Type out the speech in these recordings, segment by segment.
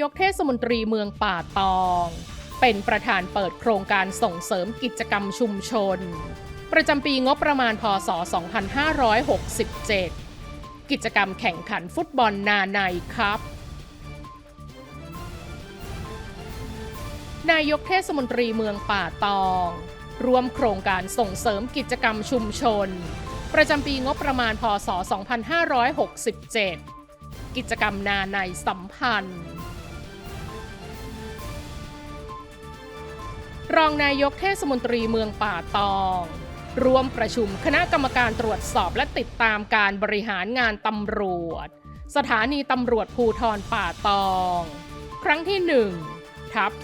ายกเทศมนตรีเมืองป่าตอง เป็นประธานเปิดโครงการส่งเสริมกิจกรรมชุมชน ประจำปีงบประมาณพศ 2567 กิจกรรมแข่งขันฟุตบอลนาในครับนายกเทศมนตรีเมืองป่าตองร่วมโครงการส่งเสริมกิจกรรมชุมชน ประจำปีงบประมาณพศ 2567 กิจกรรมนาในสัมพันธ์ รองนายกเทศมนตรีเมืองป่าตอง ร่วมประชุมคณะกรรมการตรวจสอบและติดตามการบริหารงานตำรวจ สถานีตำรวจภูทรป่าตอง ครั้งที่ 1 ทับ 2567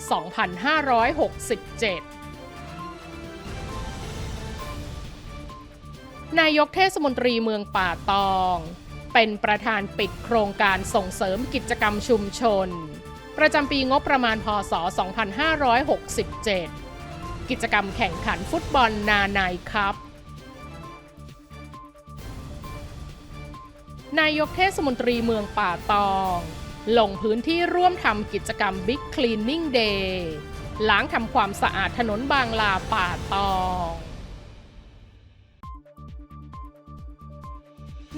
นายกเทศมนตรีเมืองป่าตอง เป็นประธานปิดโครงการส่งเสริมกิจกรรมชุมชน ประจำปีงบประมาณพศ 2567 กิจกรรมแข่งขันฟุตบอลนาไนครับ นายกเทศมนตรีเมืองป่าตอง ลงพื้นที่ร่วมทำกิจกรรม Big Cleaning Day ล้างทำความสะอาดถนนบางลาป่าตอง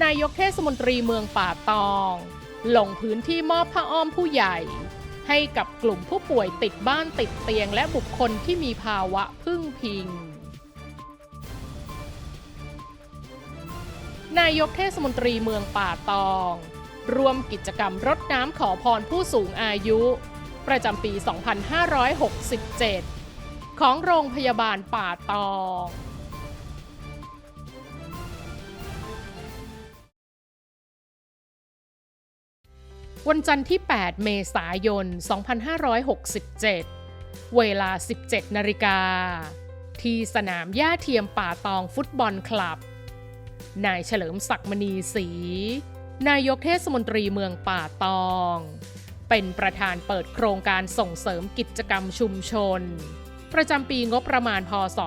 นายกเทศมนตรีเมืองป่าตอง ลงพื้นที่มอบผ้าอ้อมผู้ใหญ่ ให้กับกลุ่มผู้ป่วยติดบ้านติดเตียงและบุคคลที่มีภาวะพึ่งพิง นายกเทศมนตรีเมืองป่าตองร่วมกิจกรรมรดน้ำขอพรผู้สูงอายุ ประจำปี 2567 ของโรงพยาบาลป่าตอง วันจันทร์ที่ 8 เมษายน 2567 เวลา 17 นาฬิกา ที่สนามหญ้าเทียมป่าตองฟุตบอลคลับ นายเฉลิมศักดิ์มณีศรี นายกเทศมนตรีเมืองป่าตอง เป็นประธานเปิดโครงการส่งเสริมกิจกรรมชุมชน ประจำปีงบประมาณพศ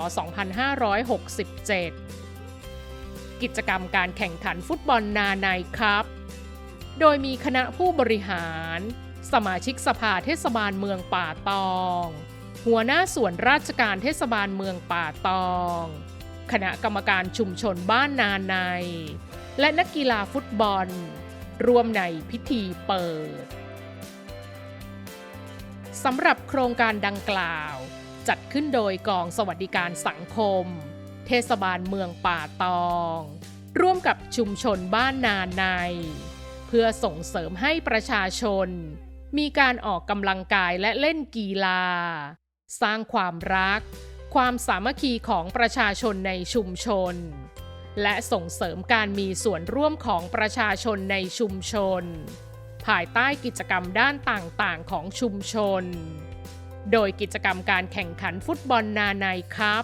2567 กิจกรรมการแข่งขันฟุตบอลนาในครับ โดยมีคณะผู้บริหาร สมาชิกสภาเทศบาลเมืองป่าตอง หัวหน้าส่วนราชการเทศบาลเมืองป่าตอง คณะกรรมการชุมชนบ้านนาใน และนักกีฬาฟุตบอล รวมในพิธีเปิดสำหรับโครงการดังกล่าว จัดขึ้นโดยกองสวัสดิการสังคม เทศบาลเมืองป่าตอง ร่วมกับชุมชนบ้านนาใน พื่อส่งเสริมให้ประชาชน มีการออกกำลังกายและเล่นกีฬา สร้างความรัก ความสามัคคีของประชาชนในชุมชน และส่งเสริมการมีส่วนร่วมของประชาชนในชุมชน ภายใต้กิจกรรมด้านต่างๆ ของชุมชน โดยกิจกรรมการแข่งขันฟุตบอลนาในครับ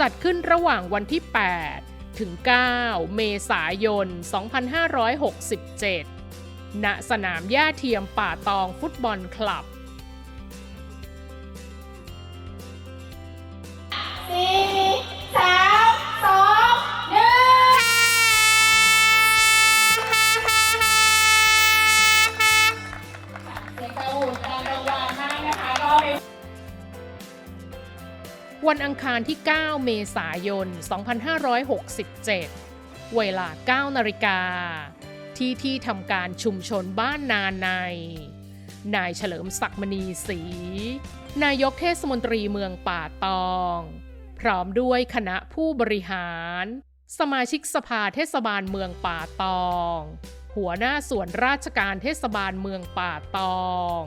จัดขึ้นระหว่างวันที่ 8 ถึง 9 เมษายน 2567 ณ สนามหญ้าเทียมป่าตองฟุตบอลคลับ วันอังคารที่ 9 เมษายน 2567 เวลา 9 นาฬิกา ที่ที่ทำการชุมชนบ้านนาใน นายเฉลิมศักดิ์มณีศรี นายกเทศมนตรีเมืองป่าตอง พร้อมด้วยคณะผู้บริหาร สมาชิกสภาเทศบาลเมืองป่าตอง หัวหน้าส่วนราชการเทศบาลเมืองป่าตอง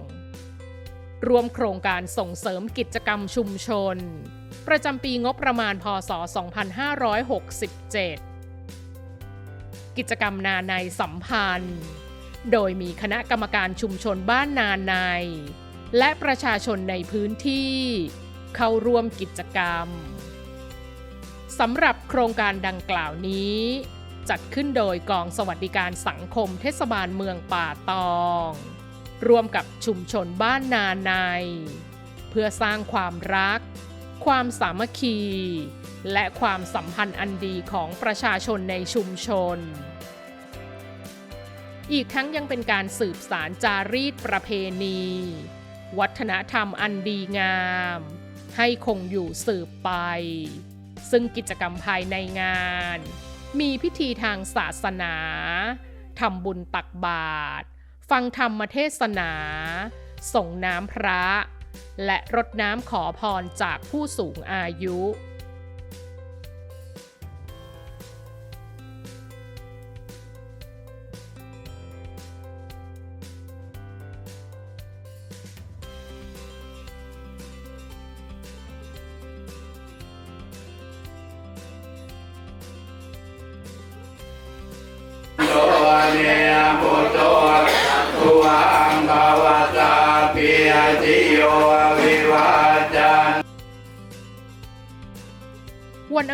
รวมโครงการส่งเสริมกิจกรรมชุมชน ประจำปีงบประมาณพศ 2567 กิจกรรมนาในสัมพันธ์ โดยมีคณะกรรมการชุมชนบ้านนาใน และประชาชนในพื้นที่ เข้าร่วมกิจกรรมสำหรับโครงการดังกล่าวนี้ จัดขึ้นโดยกองสวัสดิการสังคมเทศบาลเมืองป่าตอง ร่วมกับชุมชนบ้านนาใน เพื่อสร้างความรัก ความสามัคคี และความสัมพันธ์อันดีของประชาชนในชุมชน อีกทั้งยังเป็นการสืบสารจารีตประเพณี วัฒนธรรมอันดีงาม ให้คงอยู่สืบไป ซึ่งกิจกรรมภายในงาน มีพิธีทางศาสนาทำบุญตักบาตร ฟังธรรมเทศนา ส่งน้ำพระ และรดน้ำขอพรจากผู้สูงอายุ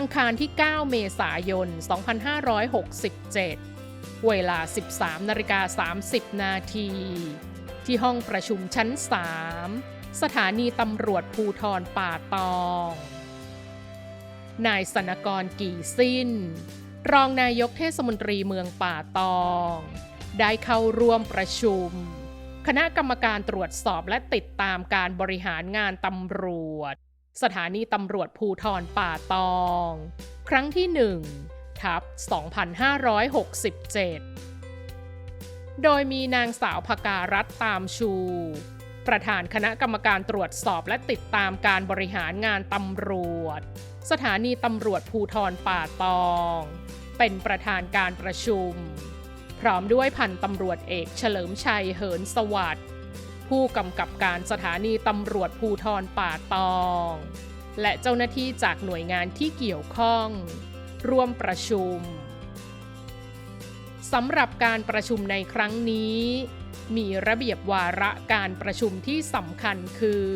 อังคารที่ 9 เมษายน 2567 เวลา 13นาฬิกา30 นาที ที่ห้องประชุมชั้น 3 สถานีตำรวจภูทรป่าตอง นายสนกรกี่สิ้น รองนายกเทศมนตรีเมืองป่าตอง ได้เข้าร่วมประชุม คณะกรรมการตรวจสอบและติดตามการบริหารงานตำรวจ สถานีตำรวจภูทรป่าตอง ครั้งที่ 1 ทับ 2567 โดยมีนางสาวพการัตตามชู ประธานคณะกรรมการตรวจสอบและติดตามการบริหารงานตำรวจ สถานีตำรวจภูทรป่าตอง เป็นประธานการประชุม พร้อมด้วยพันตำรวจเอกเฉลิมชัยเหินสวัสดิ์ ผู้กำกับการสถานีตำรวจภูทรป่าตอง และเจ้าหน้าที่จากหน่วยงานที่เกี่ยวข้อง ร่วมประชุมสำหรับการประชุมในครั้งนี้ มีระเบียบวาระการประชุมที่สำคัญคือ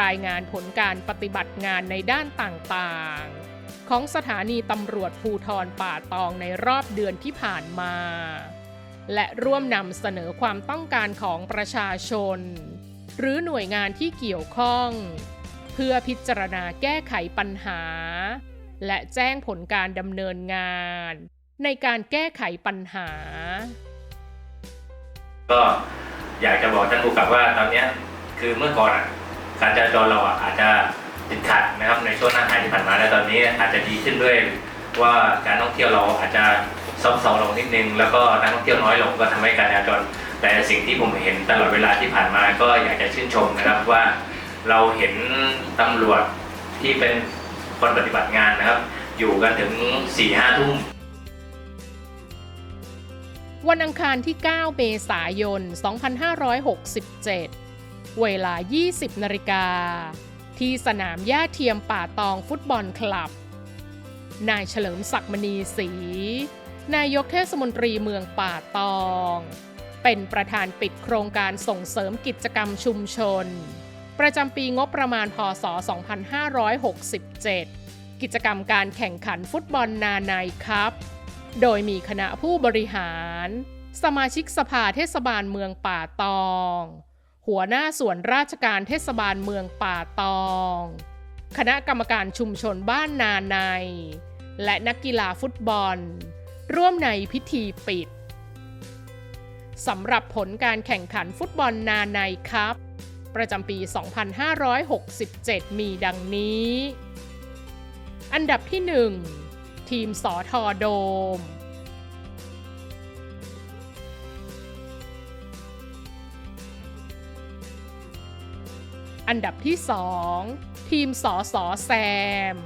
รายงานผลการปฏิบัติงานในด้านต่างๆ ของสถานีตำรวจภูทรป่าตองในรอบเดือนที่ผ่านมา และร่วมนำเสนอความต้องการของประชาชน หรือหน่วยงานที่เกี่ยวข้อง เพื่อพิจารณาแก้ไขปัญหา และแจ้งผลการดำเนินงาน ในการแก้ไขปัญหา ก็อยากจะบอกท่านผู้กับว่าตอนนี้คือเมื่อก่อนการจราจรเราอาจจะติดขัดนะครับในช่วงหน้าหาวที่ผ่านมาและตอนนี้อาจจะดีขึ้นด้วยว่าการท่องเที่ยวเราอาจจะ ซบเซาลงนิดนึง แล้วก็นักท่องเที่ยวน้อยลงก็ทำให้การจราจรแต่สิ่งที่ผมเห็นตลอดเวลาที่ผ่านมาก็อยากจะชื่นชมนะครับว่าเราเห็นตำรวจที่เป็นคนปฏิบัติงานนะครับ อยู่กันถึง4ี่ห้าทุ่มวันอังคารที่ 9 เมษายน 2567 เวลา 20 นาฬิกา ที่สนามหญ้าเทียมป่าตองฟุตบอลคลับ นายเฉลิมศักดิ์มณีศรี นายกเทศมนตรีเมืองป่าตอง เป็นประธานปิดโครงการส่งเสริมกิจกรรมชุมชน ประจำปีงบประมาณพศ 2567 กิจกรรมการแข่งขันฟุตบอลนาไนครับ โดยมีคณะผู้บริหาร สมาชิกสภาเทศบาลเมืองป่าตอง หัวหน้าส่วนราชการเทศบาลเมืองป่าตอง คณะกรรมการชุมชนบ้านนาใน และนักกีฬาฟุตบอล ร่วมในพิธีปิดสำหรับผลการแข่งขันฟุตบอลนาในครับ ประจำปี 2567 มีดังนี้ อันดับที่ 1 ทีมสอทอโดม อันดับที่ 2 ทีมสอสอแซม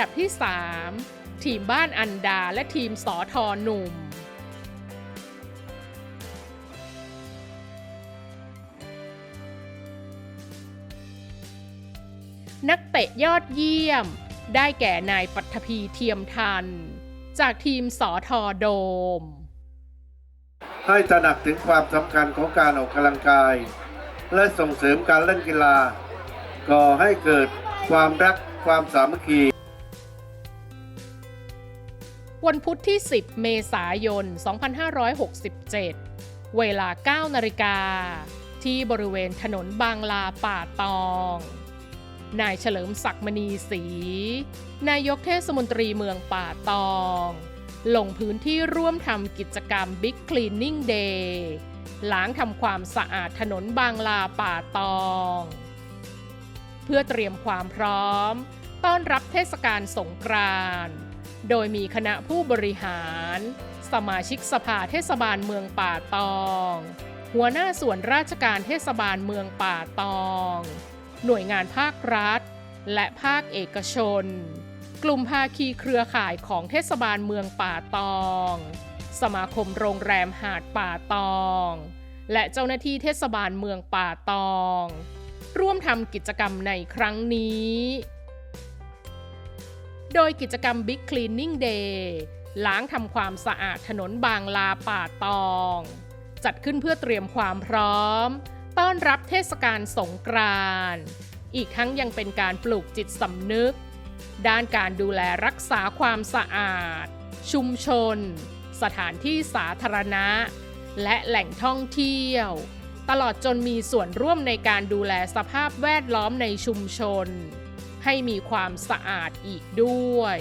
ดับที่ 3 ทีมบ้านอันดาและทีมสอทอหนุ่ม นักเตะยอดเยี่ยม ได้แก่นายปัทภีเทียมทัน จากทีมสอทอโดม ให้ตระหนักถึงความสำคัญของการออกกำลังกาย และส่งเสริมการเล่นกีฬาก่อให้เกิดความรักความสามัคคี วันพุธที่ 10 เมษายน 2567 เวลา 9 นาฬิกา ที่บริเวณถนนบางลาป่าตอง นายเฉลิมศักดิ์มณีศรี นายกเทศมนตรีเมืองป่าตอง ลงพื้นที่ร่วมทำกิจกรรม Big Cleaning Day ล้างทำความสะอาดถนนบางลาป่าตอง เพื่อเตรียมความพร้อม ต้อนรับเทศกาลสงกรานต์ โดยมีคณะผู้บริหาร สมาชิกสภาเทศบาลเมืองป่าตอง หัวหน้าส่วนราชการเทศบาลเมืองป่าตอง หน่วยงานภาครัฐ และภาคเอกชน กลุ่มภาคีเครือข่ายของเทศบาลเมืองป่าตอง สมาคมโรงแรมหาดป่าตอง และเจ้าหน้าที่เทศบาลเมืองป่าตอง ร่วมทำกิจกรรมในครั้งนี้ โดยกิจกรรม Big Cleaning Day ล้างทำความสะอาดถนนบางลาป่าตอง จัดขึ้นเพื่อเตรียมความพร้อม ต้อนรับเทศกาลสงกรานต์อีกทั้งยังเป็นการปลูกจิตสำนึก ด้านการดูแลรักษาความสะอาด ชุมชน สถานที่สาธารณะ และแหล่งท่องเที่ยว ตลอดจนมีส่วนร่วมในการดูแลสภาพแวดล้อมในชุมชน ให้มีความสะอาดอีกด้วย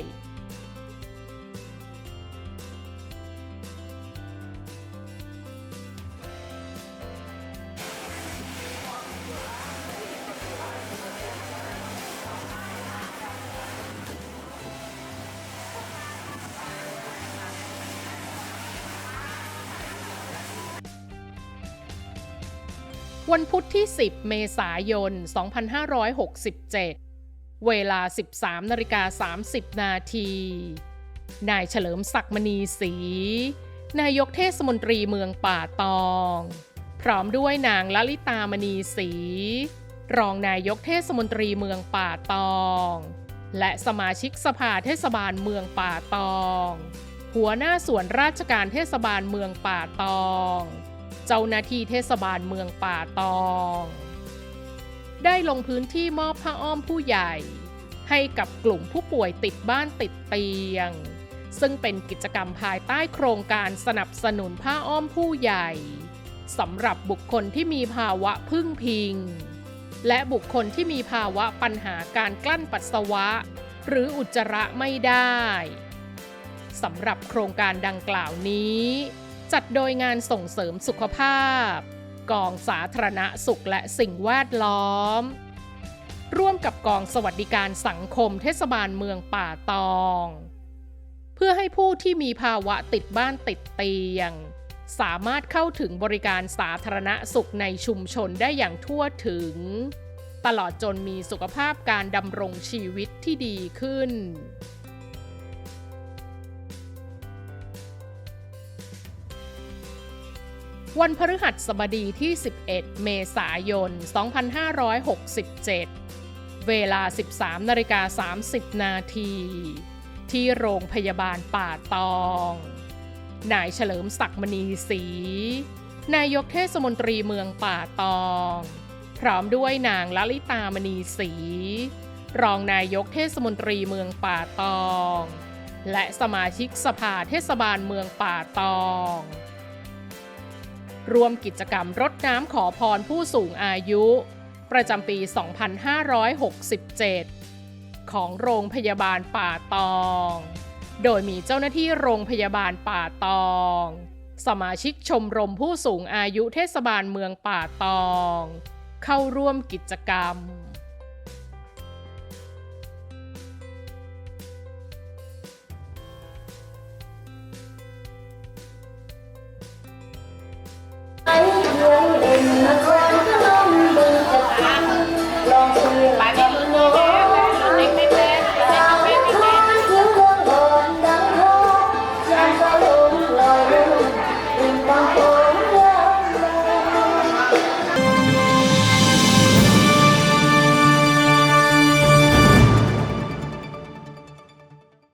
วันพุธที่ 10 เมษายน 2567 เวลา 13นาฬิกา30 นาที นายเฉลิมศักดิ์มณีศรี นายกเทศมนตรีเมืองป่าตอง พร้อมด้วยนางลลิตามณีศรี รองนายกเทศมนตรีเมืองป่าตอง และสมาชิกสภาเทศบาลเมืองป่าตอง หัวหน้าส่วนราชการเทศบาลเมืองป่าตอง เจ้าหน้าที่เทศบาลเมืองป่าตอง ได้ลงพื้นที่มอบผ้าอ้อมผู้ใหญ่ ให้กับกลุ่มผู้ป่วยติดบ้านติดเตียง ซึ่งเป็นกิจกรรมภายใต้โครงการสนับสนุนผ้าอ้อมผู้ใหญ่สำหรับบุคคลที่มีภาวะพึ่งพิง และบุคคลที่มีภาวะปัญหาการกลั้นปัสสาวะ หรืออุจจาระไม่ได้สำหรับโครงการดังกล่าวนี้ จัดโดยงานส่งเสริมสุขภาพ กองสาธารณสุขและสิ่งแวดล้อม ร่วมกับกองสวัสดิการสังคมเทศบาลเมืองป่าตอง เพื่อให้ผู้ที่มีภาวะติดบ้านติดเตียง สามารถเข้าถึงบริการสาธารณสุขในชุมชนได้อย่างทั่วถึง ตลอดจนมีสุขภาพการดำรงชีวิตที่ดีขึ้น วันพฤหัสบดีที่ 11 เมษายน 2567 เวลา 13นาฬิกา30 นาที ที่โรงพยาบาลป่าตอง นายเฉลิมศักดิ์มณีศรี นายกเทศมนตรีเมืองป่าตอง พร้อมด้วยนางลลิตามณีศรี รองนายกเทศมนตรีเมืองป่าตอง และสมาชิกสภาเทศบาลเมืองป่าตอง ร่วมกิจกรรมรดน้ำขอพรผู้สูงอายุ ประจำปี 2567 ของโรงพยาบาลป่าตอง โดยมีเจ้าหน้าที่โรงพยาบาลป่าตอง สมาชิกชมรมผู้สูงอายุเทศบาลเมืองป่าตอง เข้าร่วมกิจกรรม